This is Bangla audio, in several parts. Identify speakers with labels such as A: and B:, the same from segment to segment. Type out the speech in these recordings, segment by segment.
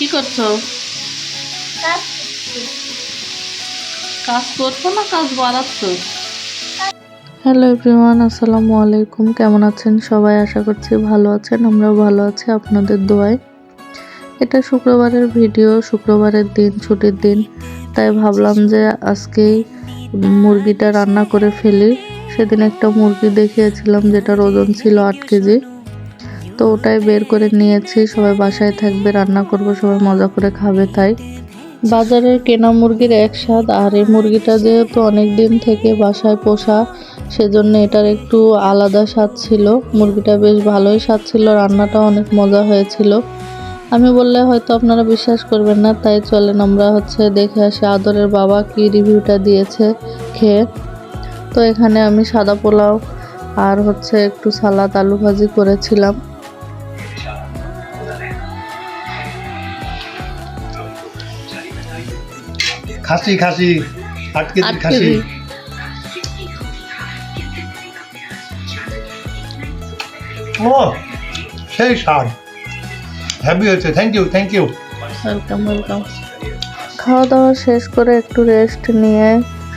A: কি করছ?
B: কাজ
A: করছ না কাজ বাড়াচ্ছ?
C: হ্যালো এভরিওয়ান আসসালামু আলাইকুম। কেমন আছেন? সবাই আশা করছি ভালো আছেন আমরাও ভালো আছি আপনাদের দোয়ায়। এটা শুক্রবারের ভিডিও শুক্রবারের দিন ছুটির দিন। তাই ভাবলাম যে আজকেই মুরগিটা রান্না করে ফেলি। সেদিন একটা মুরগি দেখিয়েছিলাম যেটার ওজন ছিল আট কেজি। তো ওটাই বের করে নিয়েছি। সবাই বাসায় থাকবে, রান্না করব, সবাই মজা করে খাবে তাই। বাজারের কেনা মুরগির এক স্বাদ, আর এই মুরগিটা যেহেতু অনেক দিন থেকে বাসায় পোষা, সেজন্য এটার একটু আলাদা স্বাদ ছিল। মুরগিটা বেশ ভালোই স্বাদ ছিল, রান্নাটা অনেক মজা হয়েছিল। আমি বললে হয়তো আপনারা বিশ্বাস করবেন না, তাই চলেন আমরা হচ্ছে দেখে আসি আদরের বাবা কি রিভিউটা দিয়েছে খেয়ে। তো এখানে আমি সাদা পোলাও আর হচ্ছে একটু সালাদ আলু ভাজি করেছিলাম।
D: খাসি খাসি আট
C: আট
D: খাসি। ও সেই স্বাদ। হ্যাপি হয়েছে thank you thank you
C: welcome welcome খাওয়া দাওয়া শেষ করে একটু রেস্ট নিয়ে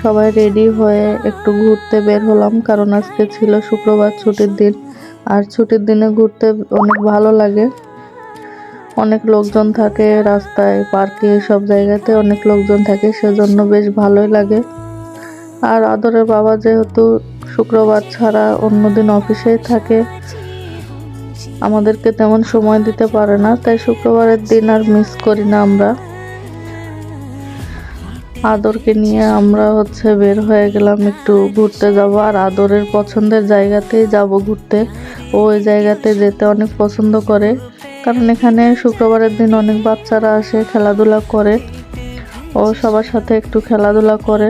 C: সবাই রেডি হয়ে একটু ঘুরতে বের হলাম কারণ আজকে ছিল শুক্রবার ছুটির দিন। আর ছুটির দিনে ঘুরতে অনেক ভালো লাগে। অনেক লোকজন থাকে রাস্তায়, পার্কে, সব জায়গাতে অনেক লোকজন থাকে, সেজন্য বেশ ভালোই লাগে। আর আদরের বাবা যেহেতু শুক্রবার ছাড়া অন্যদিন অফিসেই থাকে, আমাদেরকে তেমন সময় দিতে পারে না, তাই শুক্রবারের দিন আর মিস করি না আমরা। আদরকে নিয়ে আমরা হচ্ছে বের হয়ে গেলাম একটু ঘুরতে যাব, আর আদরের পছন্দের জায়গাতেই যাব ঘুরতে। ও ওই জায়গাতে যেতে অনেক পছন্দ করে। কারণ এখানে শুক্রবারের দিন অনেক বাচ্চারা আসে, খেলাধুলা করে। ও সবার সাথে একটু খেলাধুলা করে।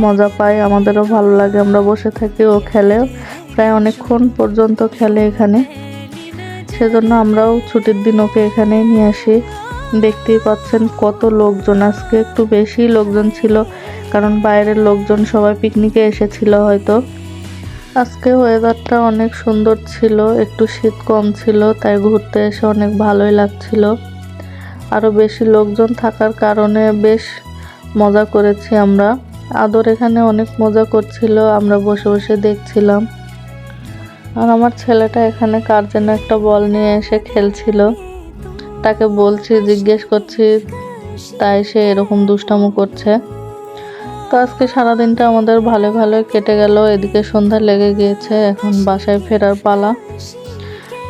C: মজা পায়, আমাদেরও ভালো লাগে, আমরা বসে থাকি, ও খেলে। প্রায় অনেকক্ষণ পর্যন্ত খেলে এখানে। সেজন্য আমরাও ছুটির দিন ওকে এখানে নিয়ে আসি। দেখতেই পাচ্ছেন কত লোকজন। আজকে একটু বেশি লোকজন ছিল, কারণ বাইরের লোকজন সবাই পিকনিকে এসেছিল হয়তো। আজকে ওয়েদারটা অনেক সুন্দর ছিল, একটু শীত কম ছিল, তাই ঘুরতে এসে অনেক ভালোই লাগছিল। আরও বেশি লোকজন থাকার কারণে বেশ মজা করেছি আমরা। আদর এখানে অনেক মজা করছিল, আমরা বসে বসে দেখছিলাম। আর আমার ছেলেটা এখানে কার যেন একটা বল নিয়ে এসে খেলছিল। তাকে বলছি, জিজ্ঞেস করছি, তাই সে এরকম দুষ্টামো করছে। তো আজকে সারাদিনটা আমাদের ভালো ভালো কেটে গেল। এদিকে সন্ধ্যা লেগে গিয়েছে, এখন বাসায় ফেরার পালা।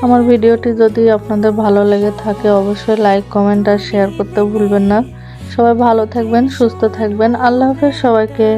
C: আমার ভিডিওটি যদি আপনাদের ভালো লেগে থাকে, অবশ্যই লাইক কমেন্ট আর শেয়ার করতে ভুলবেন না। সবাই ভালো থাকবেন, সুস্থ থাকবেন। আল্লাহ হাফেজ সবাইকে।